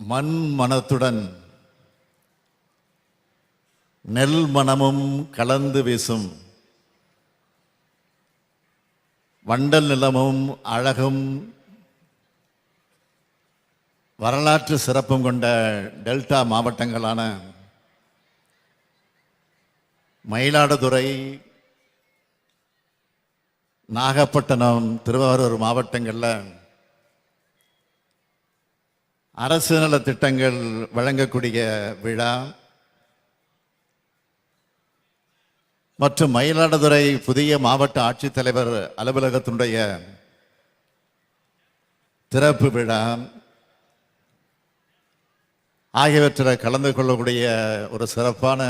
மண் மனத்துடன் நெல் மனமும் கலந்து வீசும். வண்டல் நிலமும் அழகும். வரலாற்று சிறப்பும் கொண்ட டெல்டா மாவட்டங்களான மயிலாடுதுறை நாகப்பட்டினம் திருவாரூர் மாவட்டங்களில் அரசு நல திட்டங்கள் வழங்கக்கூடிய விழா மற்றும் மயிலாடுதுறை புதிய மாவட்ட ஆட்சித்தலைவர் அலுவலகத்தினுடைய திறப்பு விழா ஆகியவற்றில் கலந்து கொள்ளக்கூடிய ஒரு சிறப்பான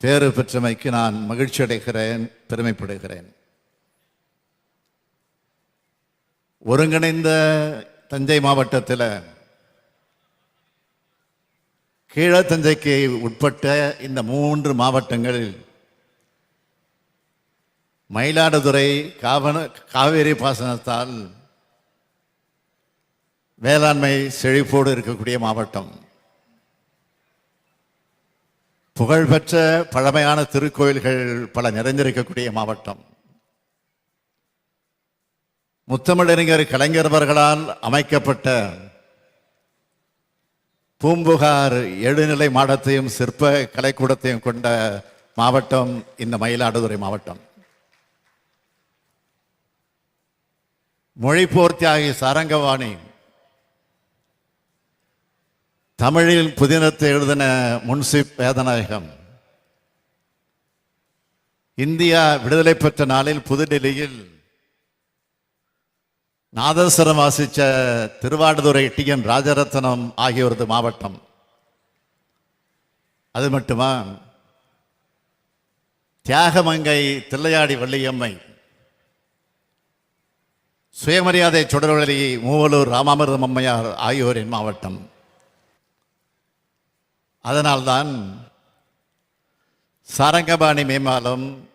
தேர்வு பெற்றமைக்கு நான் மகிழ்ச்சி அடைகிறேன் பெருமைப்படுகிறேன். ஒருங்கிணைந்த தஞ்சை மாவட்டத்தில் கீழத்தஞ்சைக்கு உட்பட்ட இந்த மூன்று மாவட்டங்களில் மயிலாடுதுறை காவன காவேரி பாசனத்தால் வேளாண்மை செழிப்போடு இருக்கக்கூடிய மாவட்டம். புகழ்பெற்ற பழமையான திருக்கோயில்கள் பல நிறைந்திருக்கக்கூடிய மாவட்டம். முத்தமிழறிஞர் கலைஞர்வர்களால் அமைக்கப்பட்ட பூம்புகார் எழுநிலை மாடத்தையும் சிற்ப கலைக்கூடத்தையும் கொண்ட மாவட்டம் இந்த மயிலாடுதுறை மாவட்டம். மொழிப்போர் தியாகி சாரங்கவாணி. தமிழில் புதினத்தை எழுதின முன்சிப் வேதநாயகம். இந்தியா விடுதலை பெற்ற நாளில் புதுடெல்லியில் நாதஸ்வரம் வாசித்த திருவாடுதுறை டிஎன் ராஜரத்னம் ஆகியோரது மாவட்டம். அது மட்டுமா? தியாகமங்கை தில்லையாடி வள்ளியம்மை. சுயமரியாதை சுடர்வழி மூவலூர் ராமாமிர்தம் அம்மையார் ஆகியோரின் மாவட்டம். அதனால்தான் சாரங்கபாணி மேம்பாலம்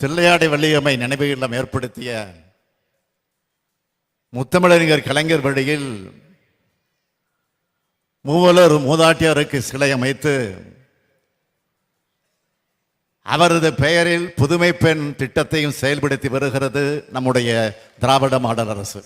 தில்லையாடி வள்ளியம்மை நினைவு இல்லம் ஏற்படுத்திய முத்தமிழறிஞர் கலைஞர் வழியில் மூவலர் மூதாட்டியாருக்கு சிலை அமைத்து அவரது பெயரில் புதுமை பெண் திட்டத்தையும் செயல்படுத்தி வருகிறது நம்முடைய திராவிட மாடல் அரசு.